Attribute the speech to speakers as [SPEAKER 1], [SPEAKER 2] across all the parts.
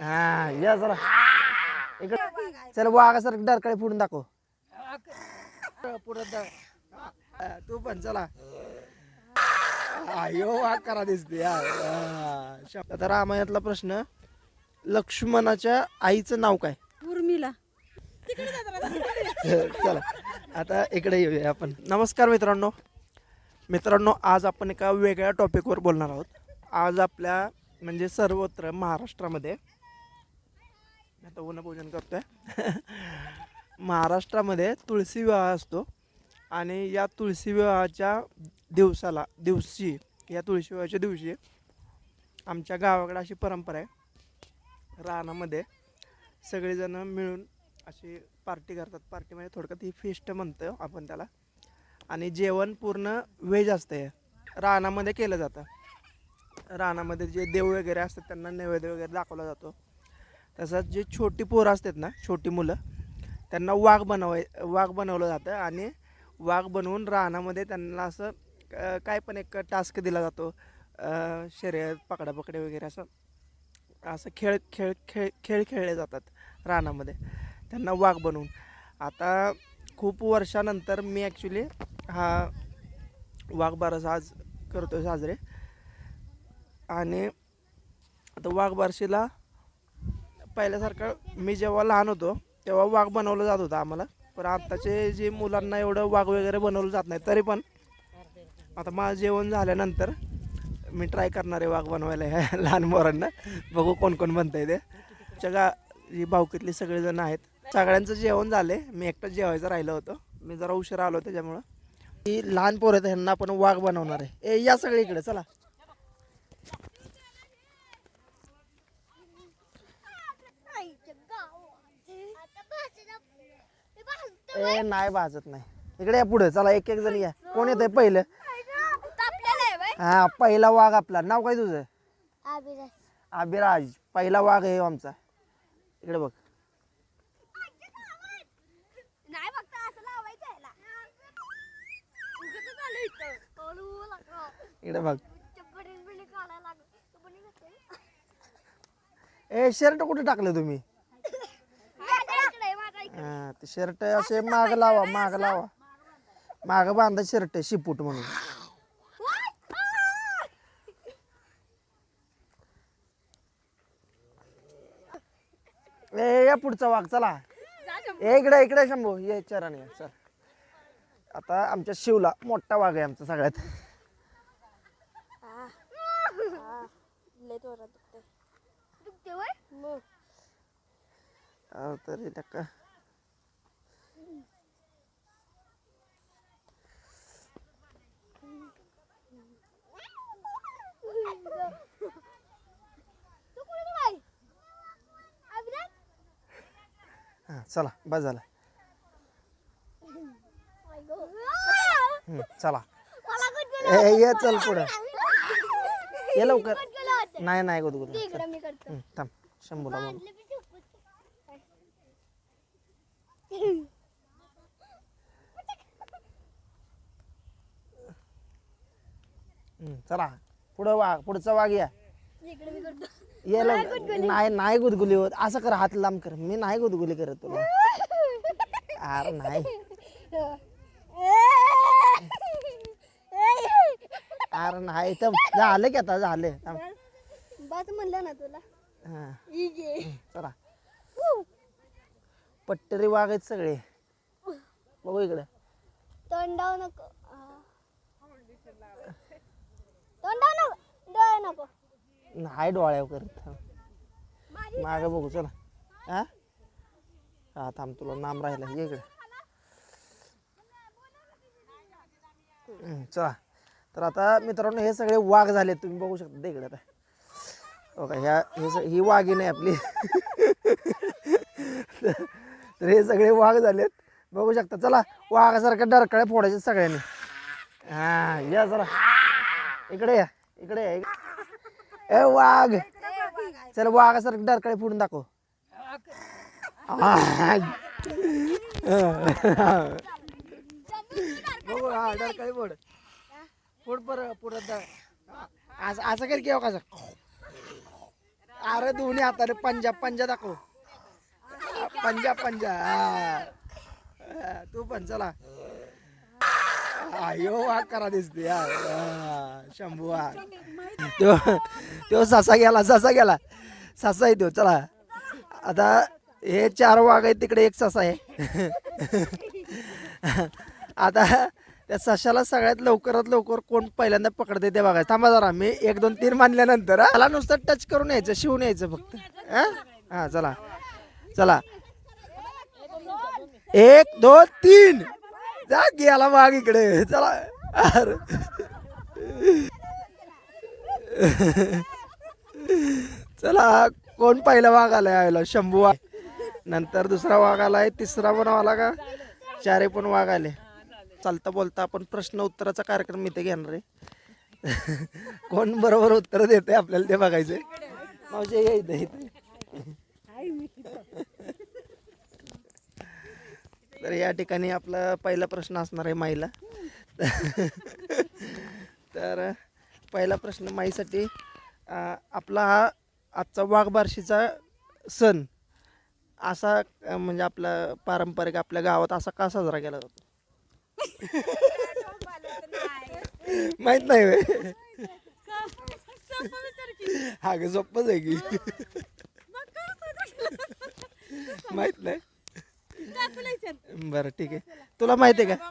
[SPEAKER 1] हा या जरा. इकडे. चल वाघा सर डरकाळी फोडून दाखव. पुढे तू पण चला. अयो वाघ करा दिसते. हा. आता रामायणातला प्रश्न लक्ष्मणाच्या आईचं नाव काय?
[SPEAKER 2] उर्मिला.
[SPEAKER 1] चला आता इकडे येऊया आपण. नमस्कार मित्रांनो. मित्रांनो आज आपण एका वेगळ्या टॉपिकवर बोलणार आहोत. आज आपल्या म्हणजे सर्वत्र महाराष्ट्रामध्ये आता ऊनपूजन करतो आहे महाराष्ट्रामध्ये तुळशी विवाह असतो आणि या तुळशी विवाहाच्या दिवसाला दिवशी या तुळशी विवाहाच्या दिवशी आमच्या गावाकडे अशी परंपरा आहे. रानामध्ये सगळेजण मिळून अशी पार्टी करतात. पार्टी म्हणजे थोडक्यात ही फिस्ट म्हणतो आपण त्याला. आणि जेवण पूर्ण व्हेज असते रानामध्ये केलं जातं. रानामध्ये जे देव वगैरे असतात त्यांना नैवेद्य वगैरे दाखवला जातो. तसंच जे छोटी पोरं असतात ना छोटी मुलं त्यांना वाघ बनवाय वाघ बनवलं जातं आणि वाघ बनवून रानामध्ये त्यांना असं काय पण एक टास्क दिला जातो शर्यत पकडापकडे वगैरे असं असं खेळ खेळ खेळ खेळ खेळले जातात रानामध्ये त्यांना वाघ बनवून. आता खूप वर्षानंतर मी ॲक्च्युली हा वाघ बारस आज करतो साजरे. आणि आता वाघ बारशीला पहिल्यासारखं मी जेव्हा लहान होतो तेव्हा वाघ बनवलं जात होतं आम्हाला. पण आत्ताचे जे मुलांना एवढं वाघ वगैरे बनवलं जात नाही तरी पण आता माझं जेवण झाल्यानंतर मी ट्राय करणार आहे वाघ बनवायला ह्या लहान पोरांना. बघू कोण कोण बनतंय ते. आमच्या जी भावकीतली सगळेजण आहेत. सगळ्यांचं जेवण झाले मी एकटंच जेवायचं राहिलं होतं. मी जरा उशिरा आलो त्याच्यामुळं. ही लहान पोरं आहेत ह्यांना आपण वाघ बनवणार आहे. ए या सगळे इकडे चला. ए नाही भाजत नाही. इकडे या पुढे. चला एक एक जण या. कोण येतंय पहिलं? हा पहिला वाघ आपला. नाव काय तुझं? अभिराज. पहिला वाघ आहे हो आमचा. इकडे बघ. इकडे बघ. ए शर्ट कुठे टाकलं तुम्ही
[SPEAKER 2] माझ्या इकडे, माझ्या इकडे.
[SPEAKER 1] हा ते शर्ट असे माग लावा माग लावा. माग बांधा शर्ट शिपूट म्हणून. ए या पुढचा वाघ चला. ए इकडे इकडे शंभू. ये चरण ये सर आता आमच्या शिवला मोठा वाघ आहे आमचा सगळ्यात. अहो, तरी टक्का
[SPEAKER 2] तू कुठे गेलाय? अभिराज?
[SPEAKER 1] हा चला बस झाला. चला. ए ये चल पुढं. ये लवकर. नाही नाही गुदगुद. थांब शंभूला बोल चला. पुढं वाघ पुढचा वाघ या. लवकर. नाही नाही गुदगुली होत. असं कर हात लांब कर. मी नाही गुदगुली करत तुला. अरे नाही. अरे नाही. तर झालं की आता झालं. थांब.
[SPEAKER 2] बस म्हणलं ना तुला.
[SPEAKER 1] हा. चला. पट्टरी वाघ आहेत सगळे. बघू इकडे.
[SPEAKER 2] तोंडाव नको. तोंडाव नको डोळे नको.
[SPEAKER 1] नाही डोळ्यावर करत माग मागं बघू चला. हा? हा थांब तुला नाम राहिला ये इकडे. चला. तर आता मित्रांनो हे सगळे वाघ झाले तुम्ही बघू शकता इकडे आता. हो का ह्या हे ही वाघी नाही आपली. तर हे सगळे वाघ झालेत. बघू शकता चला. वाघासारखं डरकळे फोडायचे सगळ्यांनी. हा या जरा. इकडे या इकडे या इकडे. ए वाघ. चल वाघासारखं डरकडे फोडून दाखव. बघू हा डरकळे फोड. फोड पर पुढं द- असं असं कर की कसं अरे दोन्ही हाताने पंजा पंजा दाखव. पंजा पंजा. हा. हा, तू पण चला. अयो वाघ करा दिसते. हा, शंभू वाघ तो तो ससा गेला ससा गेला. ससा आहे तो चला. आता हे चार वाघ आहेत तिकडे एक ससा आहे. आता त्या सशाला सगळ्यात लवकरात लवकर कोण पहिल्यांदा पकडते ते बघायचं. थांबा जरा मी एक दोन तीन मानल्यानंतर त्याला नुसतं टच करून यायचं शिवून यायचं फक्त. हा? हा चला. चला. एक दोन तीन. जा गेला माग इकडे चला अरे चला कोण पहिला वाघ आलाय आयला शंभू वाघ नंतर दुसरा वाघ आलाय तिसरा पण आला का चारे पण वाघ आले चालता बोलता आपण प्रश्न उत्तराचा कार्यक्रम इथे घेणार आहे कोण बरोबर उत्तर देते आपल्याला ते बघायचं मावशी ये इथे तर या ठिकाणी आपला पहिला प्रश्न असणार आहे माईला. तर पहिला प्रश्न माईसाठी आपला हा आजचा वाघबारशीचा सण असा म्हणजे आपला पारंपरिक आपल्या गावात असा का साजरा केला जातो? माहीत नाही? हा ग सोपच आहे की. माहीत नाही. बरं ठीक आहे. तुला माहिती आहे का?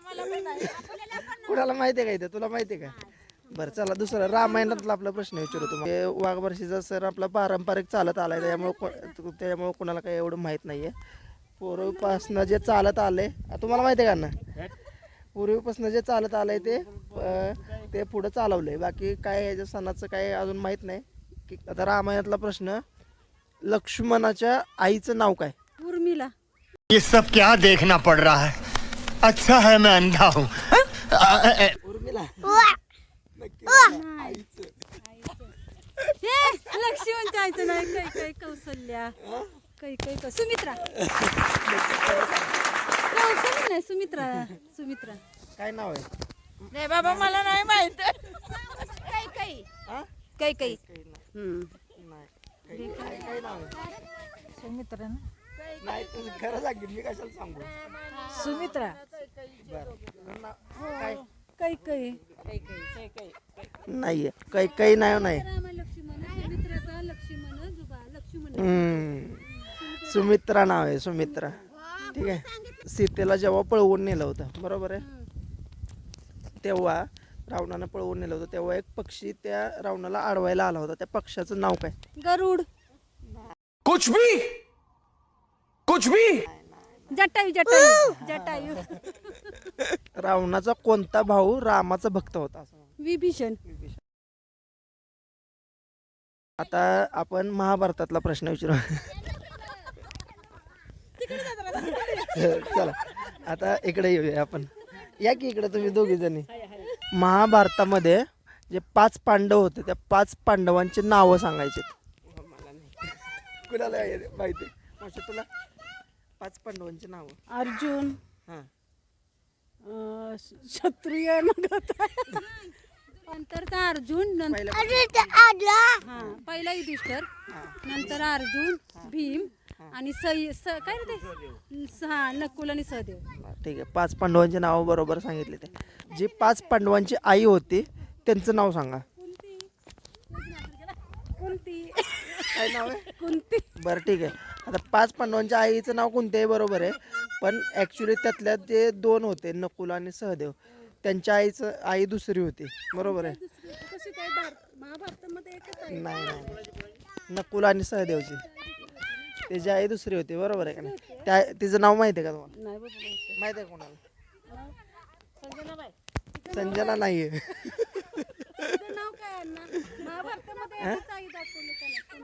[SPEAKER 1] कुणाला माहिती आहे का इथे? तुला माहिती आहे का? बरं चला दुसरं रामायणातला आपला प्रश्न विचारू तुम्हाला. हे वाघबर्षीचा सर आपला पारंपरिक चालत आलाय त्यामुळे को- त्यामुळे कुणाला काही एवढं माहीत नाहीये. पूर्वीपासनं जे चालत आलंय आ, तुम्हाला माहिती आहे का ना पूर्वीपासून जे चालत आलंय ते ते पुढं चालवलंय. बाकी काय ह्याच्या सणाचं काय अजून माहीत नाही. की आता रामायणातला प्रश्न लक्ष्मणाच्या आईचं नाव काय?
[SPEAKER 3] उर्मिला.
[SPEAKER 4] ये सब क्या देखना पड़ रहा है? अच्छा है मैं अंधा हूँ।
[SPEAKER 3] लक्ष्मण जायचं नाही काही काही कौशल्या काही काही कौ- सुमित्रा कौशल्य नाही सुमित्रा सुमित्रा
[SPEAKER 1] काय नाव आहे
[SPEAKER 3] नाही बाबा मला नाही माहीत. काही काही
[SPEAKER 1] हा?
[SPEAKER 3] काही काही
[SPEAKER 1] नाही काही- काही- नाही तुम्ही खरं सांगेल मी कशाला सांगू?
[SPEAKER 3] सुमित्रा.
[SPEAKER 1] बरं. काय?
[SPEAKER 3] काही काही.
[SPEAKER 1] नाहीये काही काही नाही नाही
[SPEAKER 3] रामा लक्ष्मण सुमित्राचा लक्ष्मण जुबा लक्ष्मण.
[SPEAKER 1] हम्म. सुमित्रा नाव आहे सुमित्रा. ठीक आहे. सीतेला जेव्हा पळवून नेलं होतं बरोबर आहे? तेव्हा रावणानं पळवून नेलं होतं तेव्हा एक पक्षी त्या रावणाला अडवायला आला होता त्या पक्षाचं नाव काय?
[SPEAKER 3] गरुड.
[SPEAKER 4] कुछ भी कुछ भी.
[SPEAKER 3] जटायू जटायू जटायू.
[SPEAKER 1] रावणाचा कोणता भाऊ रामाचा भक्त होता? असं.
[SPEAKER 3] विभीषण.
[SPEAKER 1] आता आपण महाभारतातला प्रश्न विचारू. चला आता इकडे येऊया आपण. या की इकडे तुम्ही दोघी जणी. महाभारतामध्ये जे पाच पांडव होते त्या पाच पांडवांची नावं सांगायची. कुणाला माहिती? तुला पाच पांडवांची नावं.
[SPEAKER 3] अर्जुन.
[SPEAKER 1] हां.
[SPEAKER 3] क्षत्रिय नंतरचा अर्जुन नंतर
[SPEAKER 1] पहिला
[SPEAKER 3] हा पहिला युधिष्ठर. नंतर अर्जुन भीम आणि सई स काय रे ते? स- हा नकुल आणि सहदेव.
[SPEAKER 1] ठीक आहे. पाच पांडवांची नावं बरोबर सांगितले ते. जी पाच पांडवांची आई होती त्यांचं नाव सांगा.
[SPEAKER 3] कुंती.
[SPEAKER 1] काय नाव आहे?
[SPEAKER 3] कुंती.
[SPEAKER 1] बरं ठीक आहे. आता पाच पांडवांच्या आईचं नाव कोणते आहे बरोबर आहे पण ॲक्च्युली त्यातल्या जे दोन होते नकुल आणि सहदेव त्यांच्या आईचं आई दुसरी होती. बरोबर आहे? नाही नाही नकुल आणि सहदेवची. त्याची आई दुसरी होती बरोबर आहे का नाही? त्या तिचं नाव माहिती आहे का तुम्हाला?
[SPEAKER 3] माहिती.
[SPEAKER 1] आहे. कोणाला? संजना नाही आहे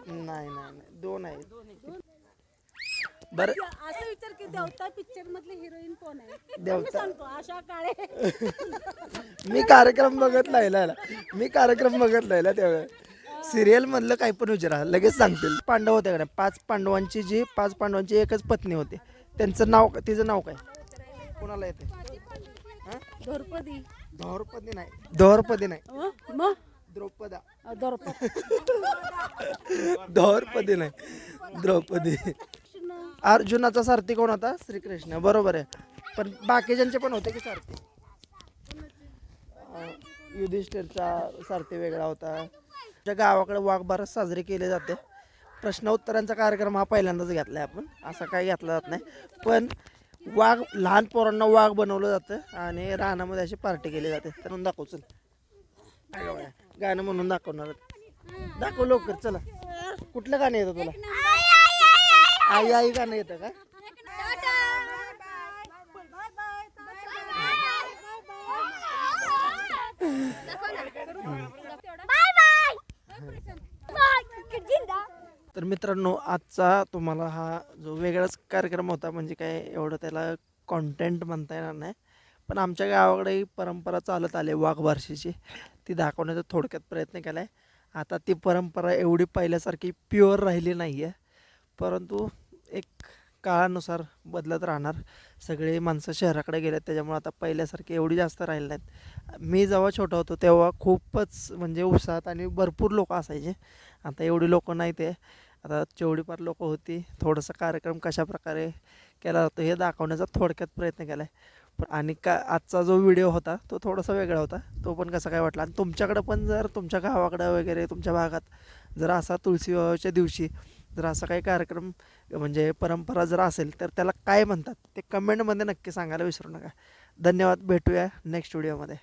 [SPEAKER 1] नाही नाही दोन आहेत. बरं.
[SPEAKER 3] असं विचार की देवता पिक्चर मधली हिरोईन कोण आहे? मी
[SPEAKER 1] देवता.
[SPEAKER 3] सांगतो आशा काळे.
[SPEAKER 1] मी कार्यक्रम बघत राहिला मी कार्यक्रम बघत राहिला तेव्हा सिरियल मधलं काही पण विचारा लगेच सांगतील. पांडव होते का नाही? पाच पांडवांची जी पाच पांडवांची एकच पत्नी होती. त्यांचं नाव तिचं नाव काय? कोणाला येते
[SPEAKER 3] द्रौपदी.
[SPEAKER 1] द्रौपदी नाही. द्रौपदी नाही.
[SPEAKER 3] अं? मग?
[SPEAKER 1] द्रौपदा.
[SPEAKER 3] द्रौपदी.
[SPEAKER 1] द्रौपदी नाही. द्रौपदी. अर्जुनाचा सारथी कोण होता? श्रीकृष्ण. बरोबर आहे. पण बाकीच्यांचे पण होते की सारथी? युधिष्ठिरचा सारथी वेगळा होता. आमच्या गावाकडे वाघ साजरी साजरे केले जाते. प्रश्न उत्तरांचा कार्यक्रम हा पहिल्यांदाच घेतला आहे आपण. असा काही घेतला जात नाही. पण वाघ लहान पोरांना वाघ बनवलं जातं आणि रानामध्ये अशी पार्टी केली जाते. तर दाखव चल. गाणं म्हणून दाखवणार दाखव लवकर चला. कुठलं गाणं येतं तुला? आई आई गाणं येतं का? तर मित्रांनो आजचा तुम्हाला हा जो वेगळाच कार्यक्रम होता म्हणजे काय एवढं त्याला कॉन्टेंट म्हणता येणार नाही. पण आमच्या गावाकडे ही परंपरा चालत आली वाघबारशीची ती दाखवण्याचा थोडक्यात प्रयत्न केला आहे आता ती परंपरा एवढी पहिल्यासारखी प्युअर राहिली नाही आहे परंतु एक काळानुसार बदलत राहणार. सगळे माणसं शहराकडे गेलेत त्याच्यामुळे आता पहिल्यासारखी एवढी जास्त राहिली नाहीत. मी जेव्हा छोटा होतो तेव्हा खूपच म्हणजे उत्साहात आणि भरपूर लोक असायचे. आता एवढी लोक नाही ते आता जेवढीफार लोक होती थोडंसं कार्यक्रम कशा प्रकारे केला जातो हे दाखवण्याचा थोडक्यात प्रयत्न केला आहे पण आणि का आजचा जो व्हिडिओ होता तो थोडासा वेगळा होता. तो पण कसा काय वाटला? आणि तुमच्याकडं पण जर तुमच्या गावाकडं वगैरे तुमच्या भागात जर असा तुळशी विवाहाच्या दिवशी जर असा काही कार्यक्रम म्हणजे परंपरा जर असेल तर त्याला काय म्हणतात? ते कमेंटमध्ये नक्की सांगायला विसरू नका. धन्यवाद. भेटूया नेक्स्ट व्हिडिओमध्ये